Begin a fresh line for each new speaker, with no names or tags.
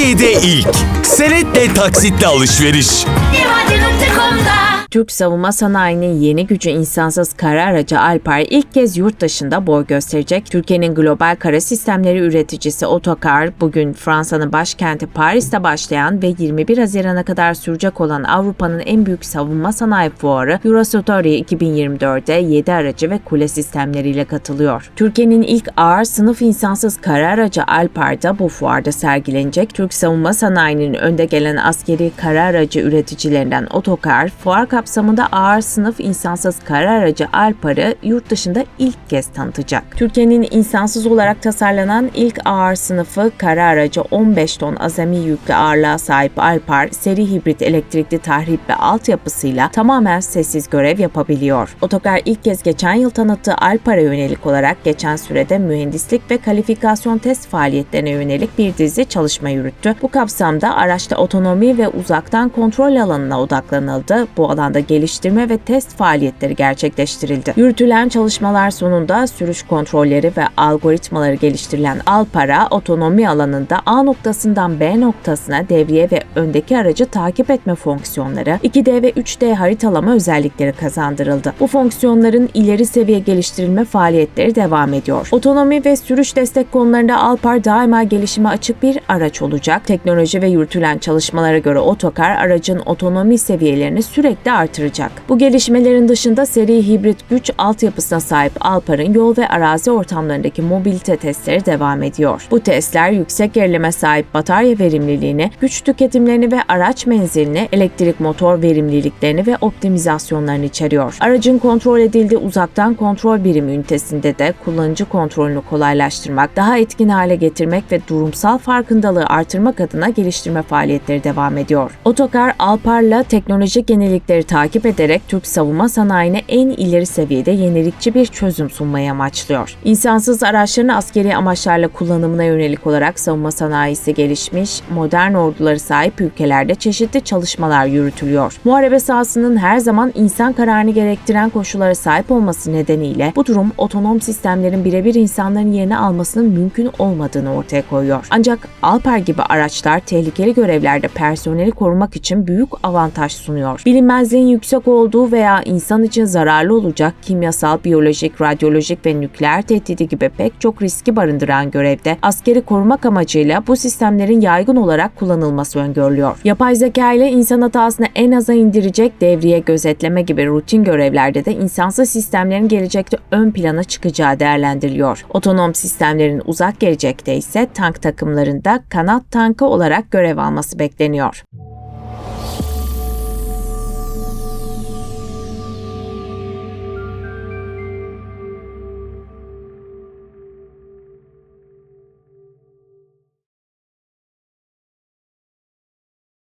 Türkiye'de ilk. Senetle taksitle alışveriş.
Türk savunma sanayinin yeni gücü insansız kara aracı Alpar ilk kez yurt dışında boy gösterecek. Türkiye'nin global kara sistemleri üreticisi Otokar bugün Fransa'nın başkenti Paris'te başlayan ve 21 Haziran'a kadar sürecek olan Avrupa'nın en büyük savunma sanayi fuarı Eurosatori 2024'de 7 aracı ve kule sistemleriyle katılıyor. Türkiye'nin ilk ağır sınıf insansız kara aracı Alpar'da bu fuarda sergilenecek. Türk savunma sanayinin önde gelen askeri kara aracı üreticilerinden Otokar, fuar kapsamında ağır sınıf insansız kara aracı Alpar'ı yurt dışında ilk kez tanıtacak. Türkiye'nin insansız olarak tasarlanan ilk ağır sınıfı kara aracı 15 ton azami yüklü ağırlığa sahip Alpar, seri hibrit elektrikli tahrip ve altyapısıyla tamamen sessiz görev yapabiliyor. Otokar ilk kez geçen yıl tanıttığı Alpar'a yönelik olarak geçen sürede mühendislik ve kalifikasyon test faaliyetlerine yönelik bir dizi çalışma yürüttü. Bu kapsamda araçta otonomi ve uzaktan kontrol alanına odaklanıldı. Bu alanda geliştirme ve test faaliyetleri gerçekleştirildi. Yürütülen çalışmalar sonunda sürüş kontrolleri ve algoritmaları geliştirilen Alpara, otonomi alanında A noktasından B noktasına devriye ve öndeki aracı takip etme fonksiyonları, 2D ve 3D haritalama özellikleri kazandırıldı. Bu fonksiyonların ileri seviye geliştirilme faaliyetleri devam ediyor. Otonomi ve sürüş destek konularında Alpar daima gelişime açık bir araç olacak. Teknoloji ve yürütülen çalışmalara göre otokar aracın otonomi seviyelerini sürekli artıracak. Bu gelişmelerin dışında seri hibrit güç altyapısına sahip Alpar'ın yol ve arazi ortamlarındaki mobilite testleri devam ediyor. Bu testler yüksek gerileme sahip batarya verimliliğini, güç tüketimlerini ve araç menzilini, elektrik motor verimliliklerini ve optimizasyonlarını içeriyor. Aracın kontrol edildiği uzaktan kontrol birimi ünitesinde de kullanıcı kontrolünü kolaylaştırmak, daha etkin hale getirmek ve durumsal farkındalığı artırmak adına geliştirme faaliyetleri devam ediyor. Otokar, Alpar'la teknolojik yenilikleri takip ederek Türk savunma sanayine en ileri seviyede yenilikçi bir çözüm sunmayı amaçlıyor. İnsansız araçların askeri amaçlarla kullanımına yönelik olarak savunma sanayisi gelişmiş, modern orduları sahip ülkelerde çeşitli çalışmalar yürütülüyor. Muharebe sahasının her zaman insan kararını gerektiren koşullara sahip olması nedeniyle bu durum otonom sistemlerin birebir insanların yerini almasının mümkün olmadığını ortaya koyuyor. Ancak Alper gibi araçlar tehlikeli görevlerde personeli korumak için büyük avantaj sunuyor. Bilinmezliğin yüksek olduğu veya insan için zararlı olacak kimyasal, biyolojik, radyolojik ve nükleer tehdidi gibi pek çok riski barındıran görevde askeri korumak amacıyla bu sistemlerin yaygın olarak kullanılması öngörülüyor. Yapay zeka ile insan hatasını en aza indirecek devriye gözetleme gibi rutin görevlerde de insansız sistemlerin gelecekte ön plana çıkacağı değerlendiriliyor. Otonom sistemlerin uzak gelecekte ise tank takımlarında kanat tankı olarak görev alması bekleniyor.